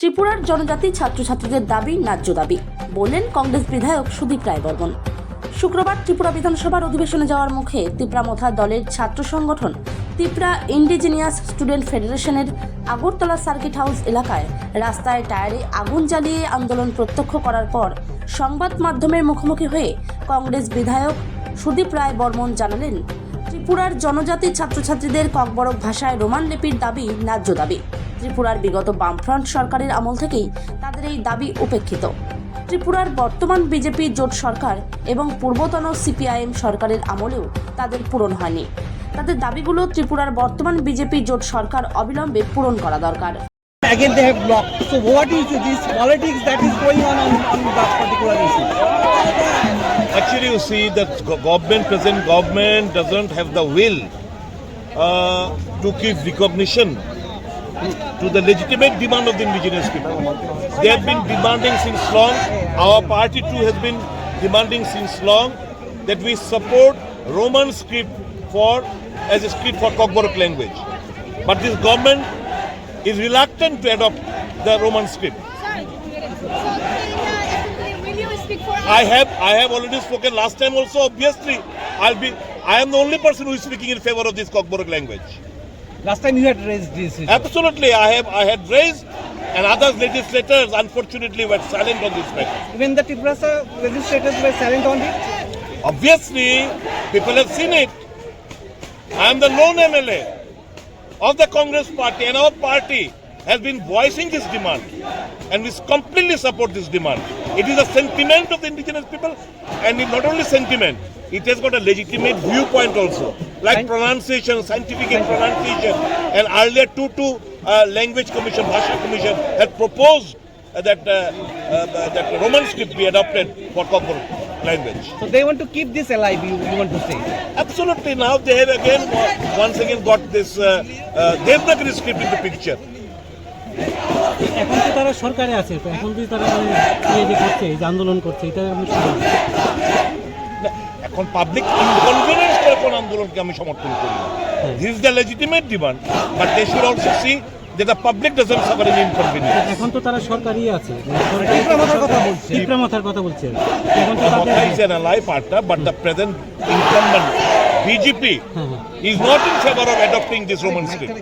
ত্রিপুরার জনজাতি ছাত্রছাত্রীদের দাবি ন্যায্য দাবি, বললেন কংগ্রেস বিধায়ক সুদীপ রায় বর্মন। শুক্রবার ত্রিপুরা বিধানসভার অধিবেশনে যাওয়ার মুখে তিপ্রামথা দলের ছাত্র সংগঠন তিপ্রা ইন্ডিজিনিয়াস স্টুডেন্ট ফেডারেশনের আগরতলা সার্কিট হাউস এলাকায় রাস্তায় টায়ারে আগুন জ্বালিয়ে আন্দোলন প্রত্যক্ষ করার পর সংবাদ মাধ্যমের মুখোমুখি হয়ে কংগ্রেস বিধায়ক সুদীপ রায় বর্মন জানালেন ত্রিপুরার জনজাতি ছাত্রছাত্রীদের ককবরক ভাষায় রোমান লিপির দাবি ন্যায্য দাবি ত্রিপুরার বিগত বামফ্রন্ট সরকারের আমল থেকেই তাদের এই দাবি উপেক্ষিত ত্রিপুরার বর্তমান বিজেপি জোট সরকার এবং পূর্বতন সিপিআইএম সরকারের আমলেও তাদের পূরণ হয়নি তাদের দাবিগুলো ত্রিপুরার বর্তমান বিজেপি জোট সরকার অবিলম্বে পূরণ করা দরকার again they have blocked. So what is this politics that is going on on, on that particular issue? You see that go- government, present government doesn't have the will uh, to give recognition to the legitimate demand of the indigenous people. They have been demanding since long. Our party too has been demanding since long that we support Roman script for as a script for Kokborok language. But this government is reluctant to adopt the Roman script. Sorry. So, uh, will you speak for I have I have already spoken last time also. Obviously, I'll be I am the only person who is speaking in favor of this Kokborok language. Last time you had raised this issue. Absolutely, I have I had raised, and other legislators unfortunately were silent on this matter. Even the Tiprasa legislators were silent on it. Obviously, people have seen it. I am the lone MLA of the Congress party, and our party has been voicing this demand, and we completely support this demand. It is a sentiment of the indigenous people, and it not only sentiment, it has got a legitimate viewpoint also, like pronunciation, scientific pronunciation, and earlier two uh, language commission, Bhasha commission, had proposed uh, that uh, uh, that Roman script be adopted for Kokborok language. So they want to keep this alive, you, you want to say. Absolutely. Now they have again once again got this uh, uh, Devnagari script in the picture. এখন তো তারা সরকারে আছে তো এখন যদি তারা মানে এই যে করছে এই যে আন্দোলন করছে এটা আমি এখন পাবলিক ইনকনভিনিয়েন্স করে কোন আন্দোলনকে আমি সমর্থন করি না। This the legitimate demand but they should also see যে the public doesn't suffer any inconvenience এখন তো তারা সরকারই আছে। মানে কথা বলছে। টিপ্রামাথার কথা বলছে। এখন তো তাদের is an ally partner, but the present incumbent BJP is not in favor of adopting this Roman script.